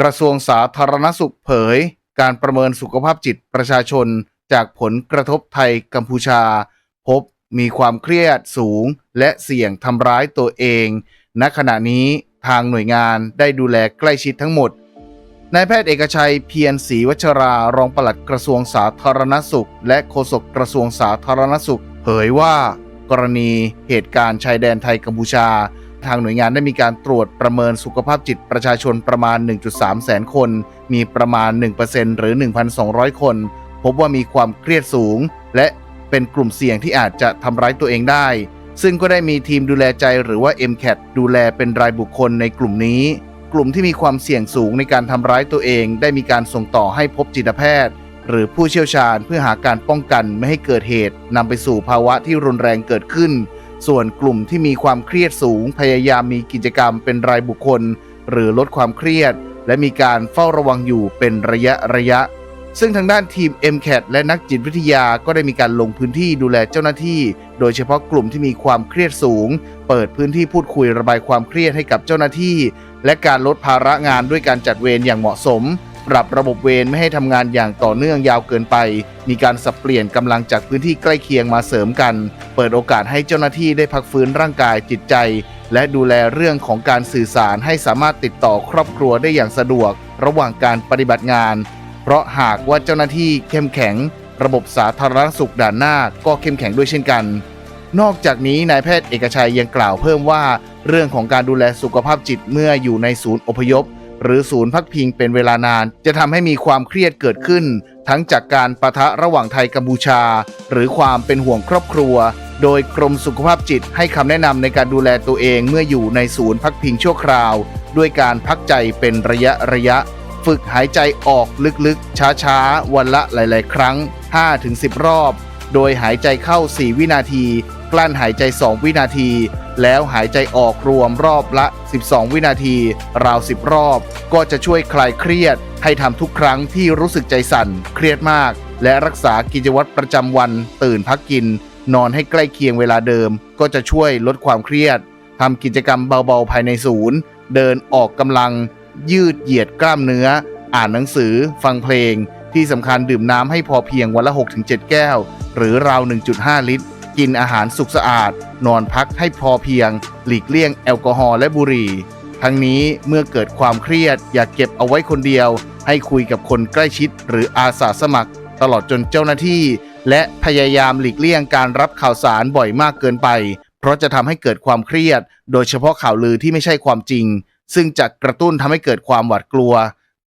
กระทรวงสาธารณสุขเผย การประเมินสุขภาพจิตประชาชน จากผลกระทบไทยกัมพูชา พบมีความเครียดสูง และเสี่ยงทำร้ายตัวเอง ณขณะนี้ทางหน่วยงานได้ดูแลใกล้ชิดทั้งหมดนายแพทย์เอกชัยเพียรศรีวัชรารองปลัดกระทรวงสาธารณสุข และโฆษกกระทรวงสาธารณสุข เผยว่า กรณีเหตุการณ์ชายแดนไทยกัมพูชา ทางหน่วยงานได้มีการตรวจประเมินสุขภาพจิตประชาชนประมาณ 1.3 แสนคน มีประมาณ 1%หรือ 1,200 คน พบว่ามีความเครียดสูง และเป็นกลุ่มเสี่ยงที่อาจจะทำร้ายตัวเองได้ ซึ่งก็ได้มีทีมดูแลใจหรือว่า MCAT ดูแลเป็นรายบุคคลในกลุ่มนี้ กลุ่มที่มีความเสี่ยงสูงในการทำร้ายตัวเอง ได้มีการส่งต่อให้พบจิตแพทย์ หรือผู้เชี่ยวชาญเพื่อหาการป้องกันไม่ให้เกิดเหตุนำไปสู่ภาวะที่รุนแรงเกิดขึ้น ส่วนกลุ่มที่มีความเครียดสูงพยายามมีกิจกรรมเป็นรายบุคคล หรือลดความเครียด และมีการเฝ้าระวังอยู่เป็นระยะระยะ ซึ่งทางด้านทีม MCAT และนักจิตวิทยาก็ได้มีการลงพื้นที่ดูแลเจ้าหน้าที่ โดยเฉพาะกลุ่มที่มีความเครียดสูง เปิดพื้นที่พูดคุยระบายความเครียดให้กับเจ้าหน้าที่ และการลดภาระงานด้วยการจัดเวรอย่างเหมาะสม ปรับระบบเวรไม่ให้ทำงานอย่างต่อเนื่องยาวเกินไป มีการสับเปลี่ยนกำลังจากพื้นที่ใกล้เคียงมาเสริมกัน เปิดโอกาสให้เจ้าหน้าที่ได้พักฟื้นร่างกายจิตใจ และดูแลเรื่องของการสื่อสารให้สามารถติดต่อครอบครัวได้อย่างสะดวก ระหว่างการปฏิบัติงาน เพราะหากว่าเจ้าหน้าที่เข้มแข็ง ระบบสาธารณสุขด่านหน้าก็เข้มแข็งด้วยเช่นกัน นอกจากนี้นายแพทย์เอกชัยยังกล่าวเพิ่มว่า เรื่องของการดูแลสุขภาพจิตเมื่ออยู่ในศูนย์อพยพ หรือศูนย์พักพิงเป็นเวลานาน จะทำให้มีความเครียดเกิดขึ้น ทั้งจากการปะทะระหว่างไทยกัมพูชา หรือความเป็นห่วงครอบครัว โดยกรมสุขภาพจิตให้คำแนะนำในการดูแลตัวเองเมื่ออยู่ในศูนย์พักพิงชั่วคราว ด้วยการพักใจเป็นระยะระยะ ฝึกหายใจออกลึกๆ ช้าๆ วันละหลาย ๆ ครั้ง 5-10 รอบ โดยหายใจเข้า 4 วินาที กลั้นหายใจ 2 วินาที แล้วหายใจออกรวมรอบละ 12 วินาที ราว 10 รอบ ก็จะช่วยคลายเครียด ให้ทำทุกครั้งที่รู้สึกใจสั่น เครียดมาก และรักษากิจวัตรประจำวัน ตื่นพักกิน นอนให้ใกล้เคียงเวลาเดิม ก็จะช่วยลดความเครียดทำกิจกรรมเบาๆภายในศูนย์ เดินออกกำลัง ยืดเหยียดกล้ามเนื้อ อ่านหนังสือ ฟังเพลง ที่สำคัญดื่มน้ำให้พอเพียงวันละ 6-7 แก้ว หรือราว 1.5 ลิตร กินอาหารสุกสะอาด นอนพักให้พอเพียง หลีกเลี่ยงแอลกอฮอล์และบุหรี่ ทั้งนี้เมื่อเกิดความเครียด อย่าเก็บเอาไว้คนเดียว ให้คุยกับคนใกล้ชิดหรืออาสาสมัคร ตลอดจนเจ้าหน้าที่ และพยายามหลีกเลี่ยงการรับข่าวสารบ่อยมากเกินไป เพราะจะทำให้เกิดความเครียด โดยเฉพาะข่าวลือที่ไม่ใช่ความจริง ซึ่งจะกระตุ้นทำให้เกิดความหวาดกลัว